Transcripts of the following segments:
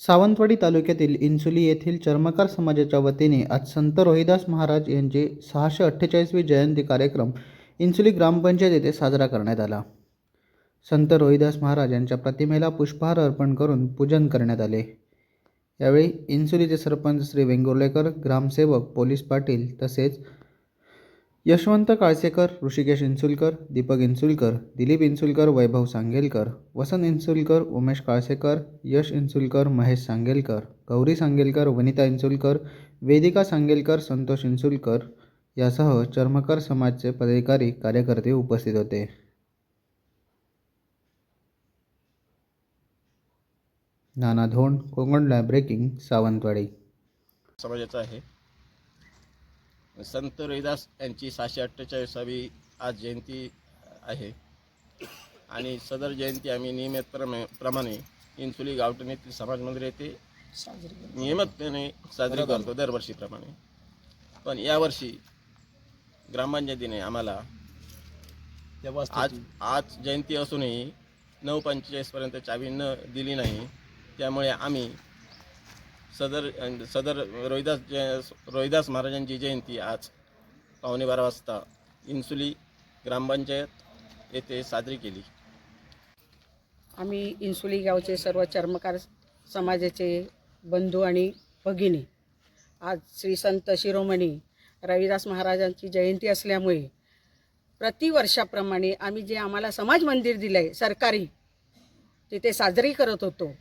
सावंतवाडी तालुक्यातील इन्सुली येथील चर्मकार समाजाच्या वतीने आज संत रोहिदास महाराज यांचे सहाशे अठ्ठेचाळीसवी जयंती कार्यक्रम इन्सुली ग्रामपंचायत येथे साजरा करण्यात आला. संत रोहिदास महाराज यांच्या प्रतिमेला पुष्पहार अर्पण करून पूजन करण्यात आले. यावेळी इन्सुलीचे सरपंच श्री वेंगुर्लेकर ग्रामसेवक पोलीस पाटील तसेच यशवंत काळसेकर ऋषिकेश इन्सुलकर दीपक इन्सुलकर दिलीप इन्सुलकर वैभव सांगेलकर वसंत इन्सुलकर उमेश काळसेकर यश इन्सुलकर महेश सांगेलकर गौरी सांगेलकर वनिता इन्सुलकर वेदिका सांगेलकर संतोष इन्सुलकर यासह चर्मकर समाजचे पदाधिकारी कार्यकर्ते उपस्थित होते. नाना धोंड कोकण लायब्रेकिंग सावंतवाडी. समाजाचा आहे. संत रोहिदास यांची सहाशे अठ्ठेचाळीसावी आज जयंती आहे. आणि सदर जयंती आम्ही नियमित प्रमे प्रमाणे इन्सुली गावठण येथील समाज मंदिर येथे नियमितपणे साजरी करतो दरवर्षीप्रमाणे. पण यावर्षी ग्रामपंचायतीने आम्हाला आज आज जयंती असूनही नऊ पंचेचाळीसपर्यंत चावी न दिली नाही. त्यामुळे आम्ही सदर सदर रोहिदास जय रोहिदास महाराजांची जयंती आज पावणे बारा वाजता इन्सुली ग्रामपंचायत येथे साजरी केली. आम्ही इन्सुली गावचे सर्व चर्मकार समाजाचे बंधू आणि भगिनी आज श्री संत शिरोमणी रविदास महाराजांची जयंती असल्यामुळे प्रतिवर्षाप्रमाणे आम्ही जे आम्हाला समाज मंदिर दिलं आहे सरकारी तिथे साजरी करत होतो.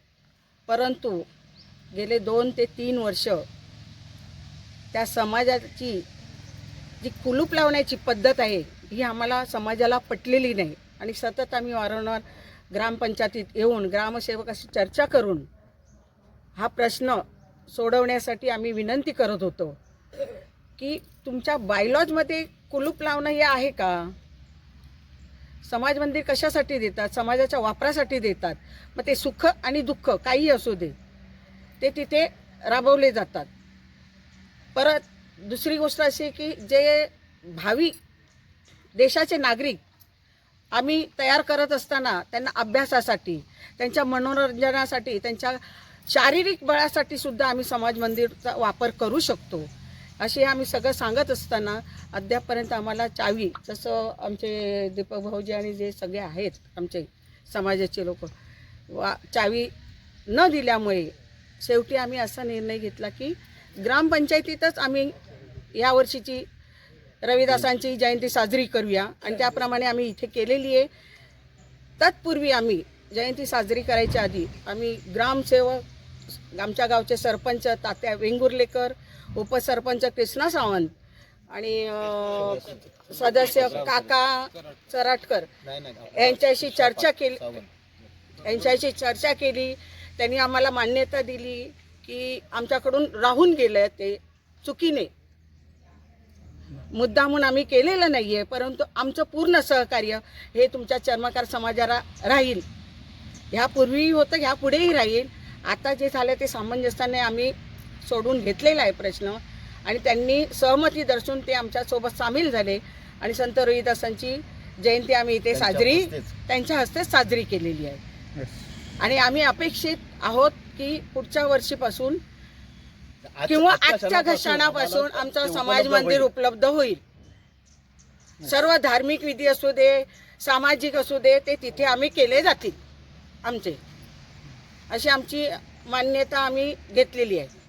परंतु गेले दोन ते तीन वर्ष त्या समाजाची जी कुलूप लावण्याची पद्धत आहे ही आम्हाला समाजाला पटलेली नाही. आणि सतत आम्ही वारंवार ग्रामपंचायतीत येऊन ग्रामसेवकाशी चर्चा करून हा प्रश्न सोडवण्यासाठी आम्ही विनंती करत होतो की तुमच्या बायलॉजमध्ये कुलूप लावणं हे आहे का? समाज मंदिर कशासाठी देतात? समाजाच्या वापरासाठी देतात? मग ते सुख आणि दुःख काही असू दे. ते तिथे राबवले जातात. परत दुसरी गोष्ट अशी की जे भावी देशाचे नागरिक आम्ही तयार करत असताना त्यांना अभ्यासासाठी त्यांच्या मनोरंजनासाठी त्यांच्या शारीरिक बळासाठी सुद्धा आम्ही समाज मंदिरचा वापर करू शकतो. असे आम्ही सगळं सांगत असताना अद्यापपर्यंत आम्हाला चावी जसं आमचे दीपक भाऊजी आणि जे सगळे आहेत आमचे समाजाचे लोक वा चावी न दिल्यामुळे शेवटी आम्ही असा निर्णय घेतला की ग्रामपंचायतीतच आम्ही यावर्षीची रविदासांची जयंती साजरी करूया. आणि त्याप्रमाणे आम्ही इथे केलेली आहे. तत्पूर्वी आम्ही जयंती साजरी करायच्या आधी आम्ही ग्रामसेवक आमच्या गावचे सरपंच तात्या वेंगुर्लेकर उपसरपंच कृष्णा सावंत आणि सदस्य काका चराटकर यांच्याशी चर्चा केली. यांच्याशी चर्चा केली. त्यांनी आम्हाला मान्यता दिली की आमच्याकडून राहून गेलं ते चुकीने. मुद्दा म्हणून आम्ही केलेलं नाही आहे परंतु आमचं पूर्ण सहकार्य हे तुमच्या चर्मकार समाजाला राहील. ह्यापूर्वीही होतं ह्यापुढेही राहील. आता जे झालं ते सामंजस्याने आम्ही सोडून घेतलेला आहे प्रश्न आणि त्यांनी सहमती दर्शवून ते आमच्यासोबत सामील झाले आणि संत रोहिदासांची जयंती आम्ही इथे साजरी त्यांच्या हस्ते साजरी केलेली आहे. आणि आम्ही अपेक्षित आहोत की पुढच्या वर्षीपासून किंवा आजच्या घशाणापासून आमचं समाज मंदिर उपलब्ध होईल. सर्व धार्मिक विधी असू दे सामाजिक असू दे ते तिथे आम्ही केले जातील आमचे. अशी आमची मान्यता आम्ही घेतलेली आहे.